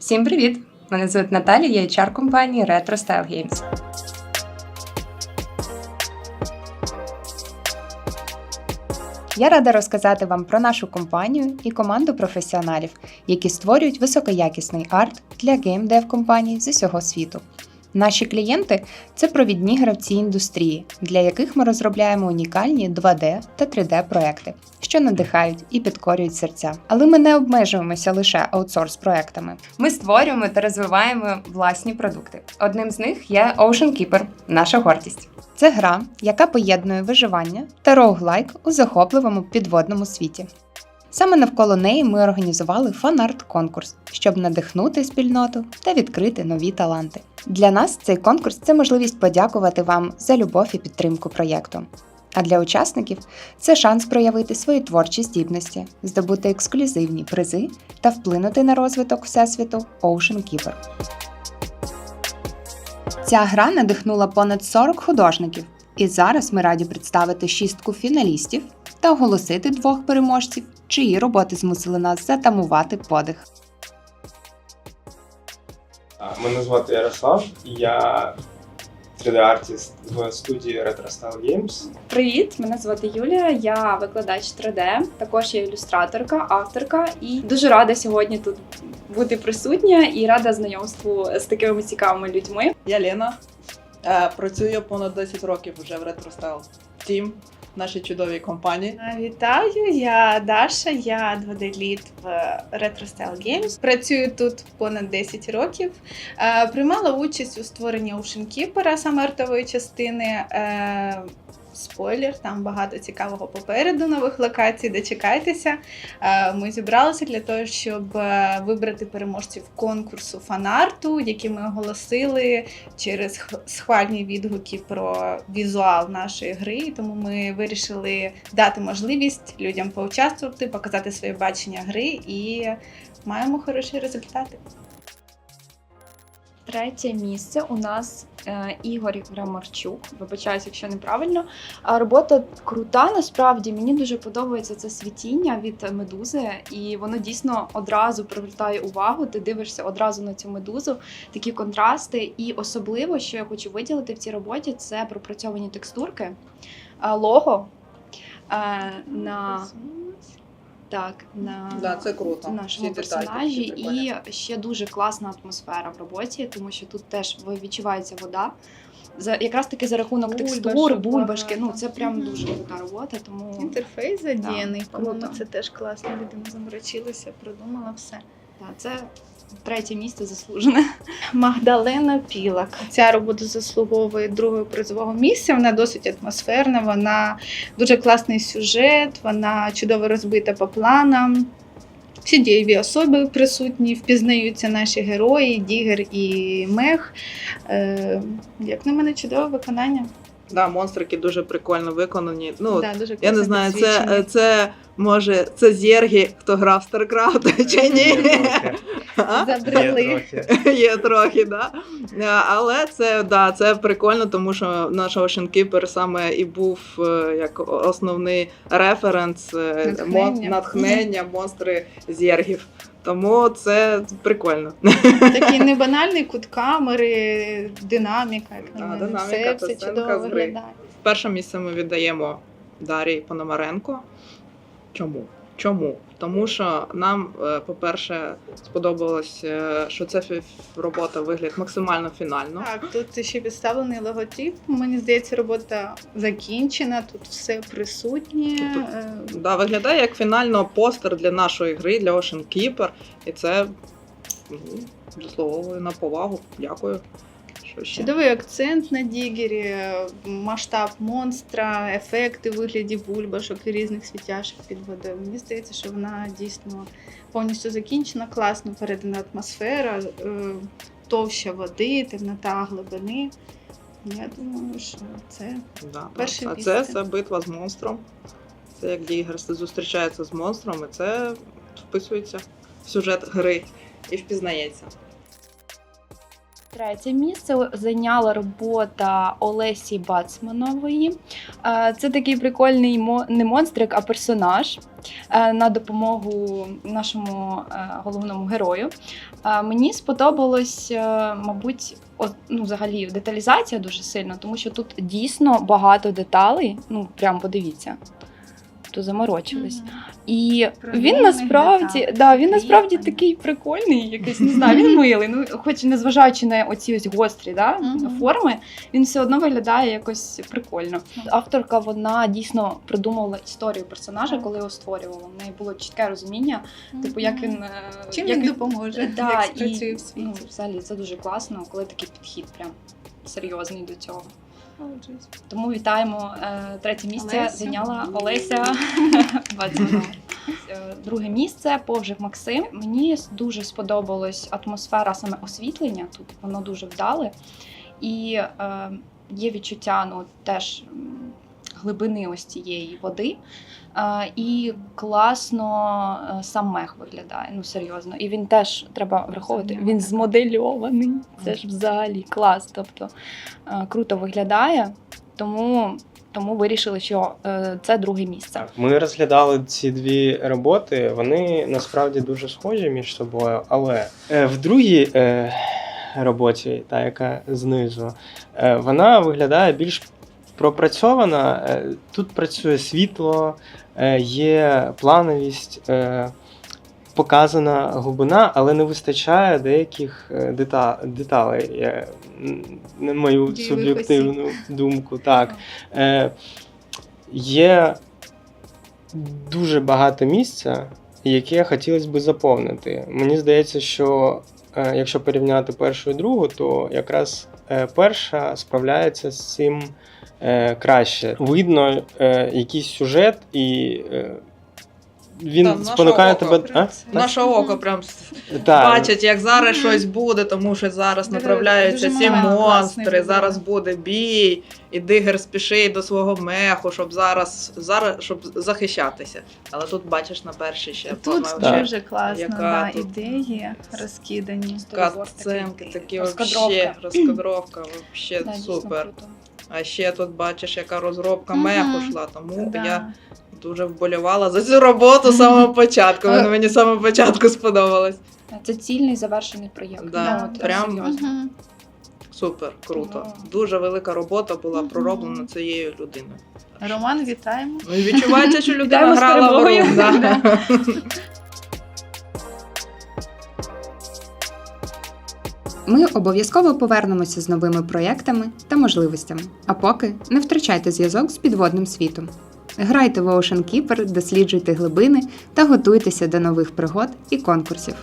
Всім привіт! Мене звуть Наталія, я HR компанії Retro Style Games. Я рада розказати вам про нашу компанію і команду професіоналів, які створюють високоякісний арт для геймдев компаній з усього світу. Наші клієнти це провідні гравці індустрії, для яких ми розробляємо унікальні 2D та 3D проекти, що надихають і підкорюють серця. Але ми не обмежуємося лише аутсорс проектами. Ми створюємо та розвиваємо власні продукти. Одним з них є Ocean Keeper – наша гордість. Це гра, яка поєднує виживання та роуглайк у захопливому підводному світі. Саме навколо неї ми організували фан-арт-конкурс, щоб надихнути спільноту та відкрити нові таланти. Для нас цей конкурс це можливість подякувати вам за любов і підтримку проєкту. А для учасників це шанс проявити свої творчі здібності, здобути ексклюзивні призи та вплинути на розвиток всесвіту Ocean Keeper. Ця гра надихнула понад 40 художників, і зараз ми раді представити шістку фіналістів та оголосити двох переможців, чиї роботи змусили нас затамувати подих. Мене звати Ярослав, я 3D-артист в студії Retro Style Games. Привіт, мене звати Юлія. Я викладач 3D, також я ілюстраторка, авторка і дуже рада сьогодні тут бути присутня і рада знайомству з такими цікавими людьми. Я Лена. Е, Працюю понад 10 років вже в RetroStyle Team, нашій чудовій компанії. Вітаю, я Даша, я 2D-лід в Retro Style Games. Працюю тут понад 10 років. Е, Приймала участь у створенні Ocean Keeper, саме артової частини. Спойлер, там багато цікавого попереду нових локацій. Дочекайтеся. Е, Ми зібралися для того, щоб е, вибрати переможців конкурсу фанарту, який ми оголосили через схвальні відгуки про візуал нашої гри. Тому ми вирішили дати можливість людям поучаствувати, показати своє бачення гри і маємо хороші результати. Третє місце у нас е, Ігор Крамарчук. Вибачаюся, якщо неправильно. Робота крута. Насправді мені дуже подобається це світіння від медузи, і воно дійсно одразу привертає увагу. Ти дивишся одразу на цю медузу, такі контрасти. І особливо, що я хочу виділити в цій роботі, це пропрацьовані текстурки, е, лого е, на так на Да, це круто. нашому Всі персонажі, і ще дуже класна атмосфера в роботі, тому що тут теж відчувається вода. За якраз таки за рахунок бульбашки, текстур, бульбашки. Ну це прям дуже крута робота. Тому Інтерфейс задіяний, Да, круто. це теж класно. Людина заморочилася, продумала все. Це третє місце заслужене. Магдалена Пілак. Ця робота заслуговує другого призового місця. Вона досить атмосферна, вона дуже класний сюжет, вона чудово розбита по планам. Всі дієві особи присутні, впізнаються наші герої, Дігер і Мех. Е, як на мене, чудове виконання. Да, монстрики дуже прикольно виконані. Ну, Да, дуже я не знаю, це, це може це зерги, хто грав в StarCraft чи ні. Забрели. Є трохи, да. Е, Але це да, це прикольно, тому що наш Ocean Keeper саме і був е, як основний референс е, Натхнення. мон- натхнення монстри зергів. Тому це прикольно. Такий небанальний кут камери, динаміка, Да, мене. динаміка, все, все чудово виглядає. Перше місце ми віддаємо Дарії Пономаренко. Чому? Чому? Тому що нам, е, по-перше, сподобалось, е, що ця фі- робота виглядає максимально фінально. Так, тут ще підставлений логотип. Мені здається, робота закінчена, тут все присутнє. Тут- Е, Да, виглядає як фінально постер для нашої гри, для Ocean Keeper. І це заслуговує на повагу. Дякую. Ще? Чудовий акцент на дігері, масштаб монстра, ефекти в вигляді бульбашок і різних світяшок під водою. Мені здається, що вона дійсно повністю закінчена, класно передана атмосфера, е, товща води, темнота глибини. Я думаю, що це Да, Перше да. А це, це битва з монстром. Це як Дігер зустрічається з монстром, і це вписується в сюжет гри і впізнається. Третє місце зайняла робота Олесі Бацманової. Е, Це такий прикольний не монстрик, а персонаж. е, на допомогу нашому е, головному герою. Мені сподобалось, мабуть, ну, взагалі деталізація дуже сильно, тому що тут дійсно багато деталей. Ну, прям подивіться. То заморочились. І він насправді, да, він насправді такий прикольний, якийсь не знаю, він милий. Ну, хоч незважаючи на оці ось гострі да, форми, він все одно виглядає якось прикольно. Авторка вона дійсно придумувала історію персонажа, коли його створювала. В неї було чітке розуміння, типу, як він е, Чим як він допоможе, Да, як і, спрацює в Ну, світі. взагалі це дуже класно, коли такий підхід прям серйозний до цього. Тому вітаємо. Е, Третє місце Олеся. зайняла Олеся. Е, Друге місце повжив Максим. Мені дуже сподобалась атмосфера саме освітлення тут. Воно дуже вдале. І е, є відчуття ну, теж глибини ось цієї води. І класно е, сам мех виглядає. Ну серйозно. І він теж треба враховувати. Він змодельований. Це ж взагалі клас. Тобто е, круто виглядає. Тому, тому вирішили, що е, це друге місце. Ми розглядали ці дві роботи. Вони насправді дуже схожі між собою, але е, в другій е, роботі, та яка знизу, е, вона виглядає більш пропрацьована. Е, Тут працює світло, е, є плановість. Е, Показана глибина, але не вистачає деяких дета- деталей, на мою Дійових суб'єктивну думку. Так. Є дуже багато місця, яке хотілося б заповнити. Мені здається, що якщо порівняти першу і другу, то якраз перша справляється з цим е, краще. Видно е, якийсь сюжет, і він Та, наше спонукає око. тебе. А? Наше око прям бачить, як зараз щось буде, тому що зараз Дуже- направляються дуже ці класний монстри, зараз буде бій, і дигер спішить до свого меху, щоб зараз, зараз щоб захищатися. Але тут бачиш на перший ще Тут по-моєму, Так. дуже класно, Яка да, тут- ідеї розкидані. катсценки, такі вообще, розкадровка, вообще Да, дійсно супер. круто. А ще тут бачиш, яка розробка Мгм. меху йшла, тому Да. Дуже вболівала за цю роботу з самого початку. Вона мені з самого початку сподобалась. Це цільний завершений проєкт. Да, Ну, от, прям- серйозно. Супер, круто. Ну. Дуже велика робота була пророблена цією людиною. Роман, вітаємо. Ну і відчувається, що людина Вітаємо з грала в перемогою. Да. Ми обов'язково повернемося з новими проєктами та можливостями. А поки не втрачайте зв'язок з підводним світом. Грайте в Ocean Keeper, досліджуйте глибини та готуйтеся до нових пригод і конкурсів.